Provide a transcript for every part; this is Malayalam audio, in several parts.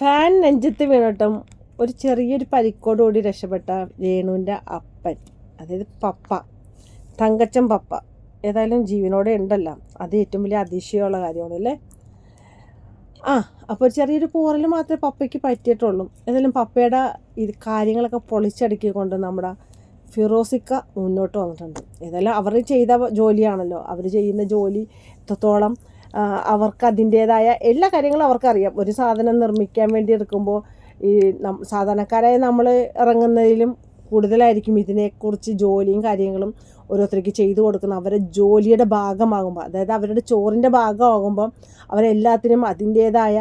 ഫാൻ നെഞ്ചത്ത് വീണിട്ടും ഒരു ചെറിയൊരു പരിക്കോടുകൂടി രക്ഷപ്പെട്ട വേണുവിന്റെ അപ്പൻ അതായത് പപ്പ തങ്കച്ചൻ പപ്പ ഏതായാലും ജീവനോടെ ഉണ്ടല്ലോ. അത് ഏറ്റവും വലിയ അതിശയമുള്ള കാര്യമാണ് അല്ലേ? ആ അപ്പോൾ ചെറിയൊരു പോറൽ മാത്രമേ പപ്പയ്ക്ക് പറ്റിയിട്ടുള്ളൂ. ഏതായാലും പപ്പയുടെ ഇത് കാര്യങ്ങളൊക്കെ പൊളിച്ചടുക്കിക്കൊണ്ട് നമ്മുടെ ഫിറോസിക്ക മുന്നോട്ട് വന്നിട്ടുണ്ട്. ഏതായാലും അവർ ചെയ്ത ജോലിയാണല്ലോ. അവർ ചെയ്യുന്ന ജോലി എത്രത്തോളം അവർക്ക് അതിന്റേതായ എല്ലാ കാര്യങ്ങളും അവർക്കറിയാം. ഒരു സാധനം നിർമ്മിക്കാൻ വേണ്ടി എടുക്കുമ്പോൾ ഈ സാധാരണക്കാരായ നമ്മൾ ഇറങ്ങുന്നതിലും കൂടുതലായിരിക്കും ഇതിനെക്കുറിച്ച് ജോലിയും കാര്യങ്ങളും ഓരോരുത്തർക്ക് ചെയ്തു കൊടുക്കുന്ന അവരെ ജോലിയുടെ ഭാഗമാകുമ്പോൾ അതായത് അവരുടെ ചോറിന്റെ ഭാഗമാകുമ്പോൾ അവരെല്ലാത്തിനും അതിന്റേതായ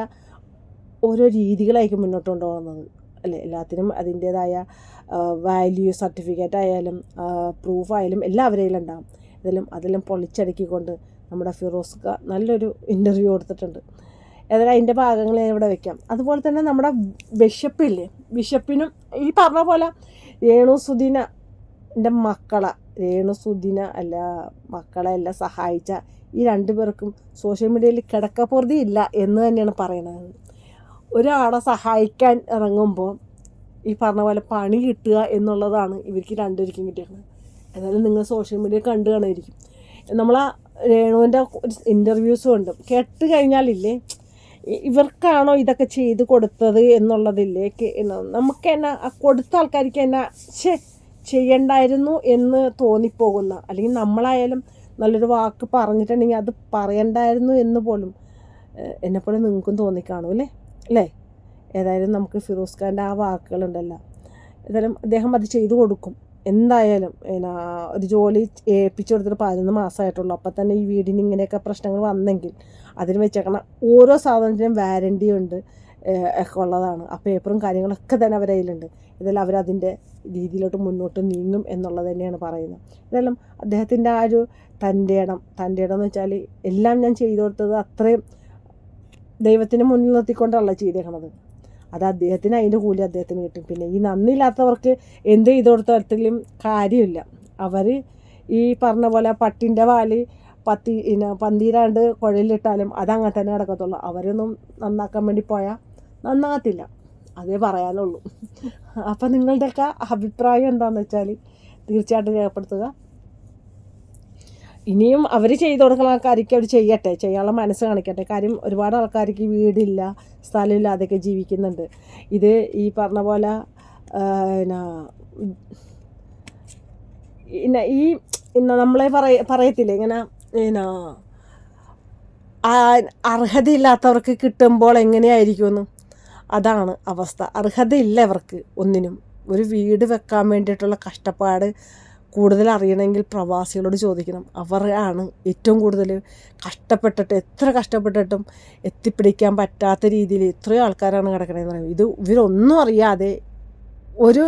ഓരോ രീതികളായിരിക്കും മുന്നോട്ട് കൊണ്ടുപോകുന്നത്. അല്ലേ എല്ലാത്തിനും അതിന്റേതായ വാല്യൂ സർട്ടിഫിക്കറ്റ് ആയാലും പ്രൂഫ് ആയാലും എല്ലാം അവരെയും ഉണ്ടാകും ഇതെല്ലാം അതെല്ലാം പൊളിച്ചടുക്കിക്കൊണ്ട് നമ്മുടെ ഫിറോസ്ക നല്ലൊരു ഇന്റർവ്യൂ കൊടുത്തിട്ടുണ്ട്. ഏതായാലും അതിന്റെ ഭാഗങ്ങൾ ഞാൻ ഇവിടെ വെക്കാം. അതുപോലെ തന്നെ നമ്മുടെ ബിഷപ്പില്ലേ? ബിഷപ്പിനും ഈ പറഞ്ഞ പോലെ രേണു സുദിന എന്റെ മക്കളെ രേണു അല്ല മക്കളെ എല്ലാം സഹായിച്ച ഈ രണ്ടു പേർക്കും സോഷ്യൽ മീഡിയയിൽ കിടക്കപ്പുറതി ഇല്ല എന്ന് തന്നെയാണ് പറയണത് ഒരാളെ സഹായിക്കാൻ ഇറങ്ങുമ്പോൾ ഈ പറഞ്ഞ പോലെ പണി കിട്ടുക എന്നുള്ളതാണ് ഇവർക്ക് രണ്ടുപേർക്കും കിട്ടിയിരുന്നത് എന്നാലും നിങ്ങൾ സോഷ്യൽ മീഡിയ കണ്ടു കാണുമായിരിക്കും. നമ്മളാ രേണുവിന്റെ ഇന്റർവ്യൂസും ഉണ്ട്. കേട്ട് കഴിഞ്ഞാലില്ലേ ഇവർക്കാണോ ഇതൊക്കെ ചെയ്ത് കൊടുത്തത് എന്നുള്ളതില്ലേ നമുക്ക് തന്നെ ആ കൊടുത്ത ആൾക്കാർക്ക് തന്നെ ഛേ ചെയ്യണ്ടായിരുന്നു എന്ന് തോന്നിപ്പോകുന്ന അല്ലെങ്കിൽ നമ്മളായാലും നല്ലൊരു വാക്ക് പറഞ്ഞിട്ടുണ്ടെങ്കിൽ അത് പറയണ്ടായിരുന്നു എന്ന് പോലും എന്നെപ്പോലെ നിങ്ങൾക്കും തോന്നിക്കാണും അല്ലേ? അല്ലേ? ഏതായാലും നമുക്ക് ഫിറോസ് ഖാന്റെ ആ വാക്കുകളുണ്ടല്ലോ. ഏതായാലും അദ്ദേഹം അത് ചെയ്തു കൊടുക്കും. എന്തായാലും എന്നാ ഒരു ജോലി ഏൽപ്പിച്ചു കൊടുത്തിട്ട് പതിനൊന്ന് മാസമായിട്ടുള്ളൂ. അപ്പം തന്നെ ഈ വീടിന് ഇങ്ങനെയൊക്കെ പ്രശ്നങ്ങൾ വന്നെങ്കിൽ അതിന് വെച്ചേക്കണ ഓരോ സാധനത്തിനും വാരണ്ടി ഉണ്ട് ഒക്കെ ഉള്ളതാണ്. ആ പേപ്പറും കാര്യങ്ങളൊക്കെ തന്നെ അവരുടെ കയ്യിലുണ്ട്. ഇതെല്ലാം അവരതിന്റെ രീതിയിലോട്ട് മുന്നോട്ട് നീങ്ങും എന്നുള്ളത് തന്നെയാണ് പറയുന്നത്. ഇതെല്ലാം അദ്ദേഹത്തിന്റെ ആ ഒരു തന്റെ ഇടം തന്റെ ഇടം എന്ന് വെച്ചാൽ എല്ലാം ഞാൻ ചെയ്തു കൊടുത്തത് അത്രയും ദൈവത്തിന് മുന്നിൽ നിർത്തിക്കൊണ്ടല്ല ചെയ്തേക്കണത്. അത് അദ്ദേഹത്തിന് അതിന്റെ കൂലി അദ്ദേഹത്തിന് കിട്ടും. പിന്നെ ഈ നന്ദിയില്ലാത്തവർക്ക് എന്ത് ചെയ്ത് കൊടുത്തരത്തിലും കാര്യമില്ല. അവർ ഈ പറഞ്ഞ പോലെ പട്ടിന്റെ വാൽ പത്തി പിന്നെ പന്തീരാണ്ട് കുഴലിലിട്ടാലും അതങ്ങനെ തന്നെ നടക്കത്തുള്ളൂ. അവരൊന്നും നന്നാക്കാൻ വേണ്ടി പോയാൽ നന്നാകത്തില്ല. അതേ പറയാനുള്ളൂ. അപ്പം നിങ്ങളുടെയൊക്കെ അഭിപ്രായം എന്താണെന്ന് വെച്ചാൽ തീർച്ചയായിട്ടും രേഖപ്പെടുത്തുക. ഇനിയും അവർ ചെയ്തു കൊടുക്കുന്ന ആൾക്കാർക്ക് അവർ ചെയ്യട്ടെ ചെയ്യാനുള്ള മനസ്സ് കാണിക്കട്ടെ. കാര്യം ഒരുപാട് ആൾക്കാർക്ക് വീടില്ല സ്ഥലമില്ല അതൊക്കെ ജീവിക്കുന്നുണ്ട്. ഇത് ഈ പറഞ്ഞ പോലെ പിന്നെ ഈ നമ്മളെ പറയ പറയത്തില്ലേ ഇങ്ങനെ പിന്നെ അർഹതയില്ലാത്തവർക്ക് കിട്ടുമ്പോൾ എങ്ങനെയായിരിക്കുമെന്ന്? അതാണ് അവസ്ഥ. അർഹതയില്ല അവർക്ക് ഒന്നിനും. ഒരു വീട് വെക്കാൻ വേണ്ടിയിട്ടുള്ള കഷ്ടപ്പാട് കൂടുതൽ അറിയണമെങ്കിൽ പ്രവാസികളോട് ചോദിക്കണം. അവരാണ് ഏറ്റവും കൂടുതൽ കഷ്ടപ്പെട്ടിട്ട് എത്ര കഷ്ടപ്പെട്ടിട്ടും എത്തിപ്പിടിക്കാൻ പറ്റാത്ത രീതിയിൽ എത്രയോ ആൾക്കാരാണ് കിടക്കണതെന്ന് പറയുന്നത്. ഇത് ഇവരൊന്നും അറിയാതെ ഒരു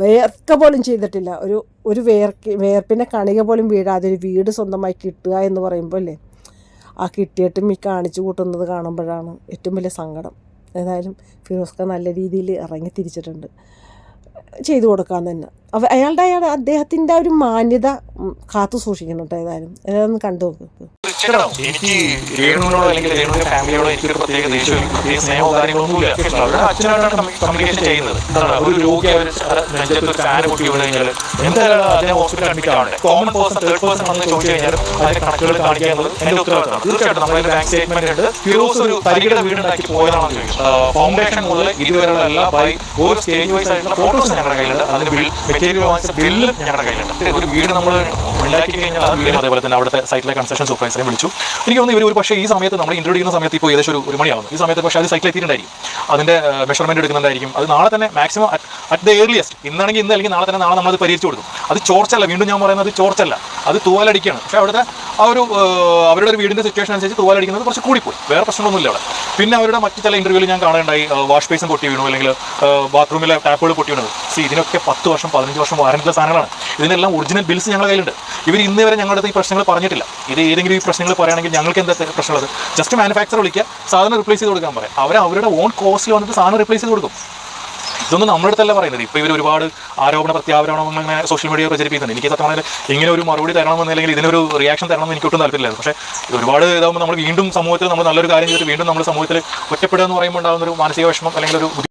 വേർക്ക പോലും ചെയ്തിട്ടില്ല. ഒരു ഒരു വേർക്ക് വേർപ്പിന്റെ കണിക പോലും വീഴാതെ ഒരു വീട് സ്വന്തമായി കിട്ടുക എന്ന് പറയുമ്പോൾ അല്ലേ? ആ കിട്ടിയിട്ടും ഈ കാണിച്ചു കൂട്ടുന്നത് കാണുമ്പോഴാണ് ഏറ്റവും വലിയ സങ്കടം. ഏതായാലും ഫിറോസ്ക നല്ല രീതിയിൽ ഇറങ്ങി തിരിച്ചിട്ടുണ്ട്. ചെയ്തു കൊടുക്കാൻ തന്നെ. അവ അയാളുടെ അയാൾ അദ്ദേഹത്തിന്റെ ഒരു മാന്യത കാത്തു സൂക്ഷിക്കണം കേട്ടോ ഏതായാലും. ഏതായാലും കണ്ടു നോക്ക്. അല്ലെങ്കിൽ പ്രത്യേക കമ്മ്യൂണിക്കേഷൻ ഒരു കോമൺ പേഴ്സൺ തേർഡ് പേഴ്സൺ അതിന്റെ കണക്കുകൾ എന്റെ ബാങ്ക് സ്റ്റേറ്റ്മെന്റ് ഉണ്ട് ഒരു പോയതാണെന്ന് ഫൗണ്ടേഷൻ മുതൽ ഇതുവരെയുള്ള ബൈ ഓരോ സ്റ്റേജ് വൈസ് ആയിട്ടുള്ള ഫോട്ടോസ് ഞങ്ങളുടെ കയ്യിലുണ്ട്. അതിന് ബിൽ മെറ്റീരിയൽ വാങ്ങിച്ച ബില്ലും കയ്യിലുണ്ട്. ഒരു വീട് നമ്മൾ ഉണ്ടാക്കി കഴിഞ്ഞാൽ ആ തന്നെ അവിടുത്തെ സൈറ്റിലെ കൺസ്ട്രക്ഷൻ സൂപ്പർവൈസറെ വിളിച്ചു എനിക്ക് തോന്നുന്നു ഇവർ ഒരു പക്ഷേ ഈ സമയത്ത് നമ്മൾ ഇൻട്രോഡ് ചെയ്യുന്ന സമയത്ത് ഇപ്പോൾ ഏകദേശം ഒരു ഒരു മണിയാവുന്നു ഈ സമയത്ത് പക്ഷേ അത് സൈക്കിൾ എത്തിയിട്ടുണ്ടായിരിക്കും. അതിന്റെ മെഷർമെന്റ് എടുക്കുന്നുണ്ടായിരിക്കും. അത് നാളെ തന്നെ മാക്സിമം അറ്റ് ദ ഏർലിയസ്റ്റ് ഇന്നാണെങ്കിൽ ഇന്ന് അല്ലെങ്കിൽ നാളെ തന്നെ നാളെ നമ്മളത് പരിഹരിച്ചു കൊടുക്കും. അത് ചോർച്ചല്ല വീണ്ടും ഞാൻ പറയുന്നത് ചോർച്ചല്ല അത് തൂവാലടിക്കുകയാണ് പക്ഷേ അവിടുത്തെ ആ ഒരു അവരുടെ ഒരു വീടിന്റെ സിറ്റുവേഷൻ അനുസരിച്ച് തൂവാലടിക്കുന്നത് കുറച്ച് കൂടിപ്പോയി. വേറെ പ്രശ്നമൊന്നുമില്ല അവിടെ. പിന്നെ അവരുടെ മറ്റു ചില ഇന്റർവ്യൂവിൽ ഞാൻ കാണുന്നുണ്ടായി വാഷ് ബേസും പൊട്ടി വീണു അല്ലെങ്കിൽ ബാത്റൂമിലെ ടാപ്പുകൾ പൊട്ടി വീണത്. സി ഇതിനൊക്കെ പത്ത് വർഷം പതിനഞ്ച് വർഷം വാറന്റിയുള്ള സാധനങ്ങളാണ്. ഇതിനെല്ലാം ഒറിജിനൽ ബിൽസ് ഞങ്ങളുടെ കയ്യിലുണ്ട്. ഇവർ ഇന്ന് വരെ ഞങ്ങളുടെ അടുത്ത് ഈ പ്രശ്നങ്ങൾ പറഞ്ഞിട്ടില്ല. ഇത് ഏതെങ്കിലും ഈ പ്രശ്നങ്ങൾ പറയുകയാണെങ്കിൽ ഞങ്ങൾക്ക് എന്താ പ്രശ്നമുള്ളത്? ജസ്റ്റ് മാനുഫാക്ചർ വിളിക്കുക സാധനം റിപ്ലേസ് ചെയ്ത് കൊടുക്കാൻ പറയാം. അവർ അവരുടെ ഓൺ കോസ്റ്റിൽ വന്നിട്ട് സാധനം റിപ്ലേസ് ചെയ്ത് കൊടുക്കും. ഇതൊന്നും നമ്മുടെ അടുത്തല്ല പറയുന്നത്. ഇപ്പോൾ ഇവർ ഒരുപാട് ആരോപണ പ്രത്യാരോപണം ഇങ്ങനെ സോഷ്യൽ മീഡിയ പ്രചരിപ്പിക്കുന്നുണ്ട്. എനിക്ക് സത്യമാണെങ്കിൽ ഇങ്ങനെ ഒരു മറുപടി തരണമെന്ന് അല്ലെങ്കിൽ ഇതിനൊരു റിയാക്ഷൻ തരണമെന്ന് എനിക്ക് ഒട്ടും താല്പര്യമില്ല. പക്ഷേ ഒരുപാട് ഇതാകുമ്പോൾ നമ്മൾ വീണ്ടും സമൂഹത്തിൽ നമ്മൾ നല്ലൊരു കാര്യം ചെയ്തിട്ട് വീണ്ടും നമ്മൾ സമൂഹത്തിൽ ഒറ്റപ്പെടുക എന്ന് പറയുമ്പോൾ ഉണ്ടാകുന്ന ഒരു മാനസിക വിഷമം അല്ലെങ്കിൽ ഒരു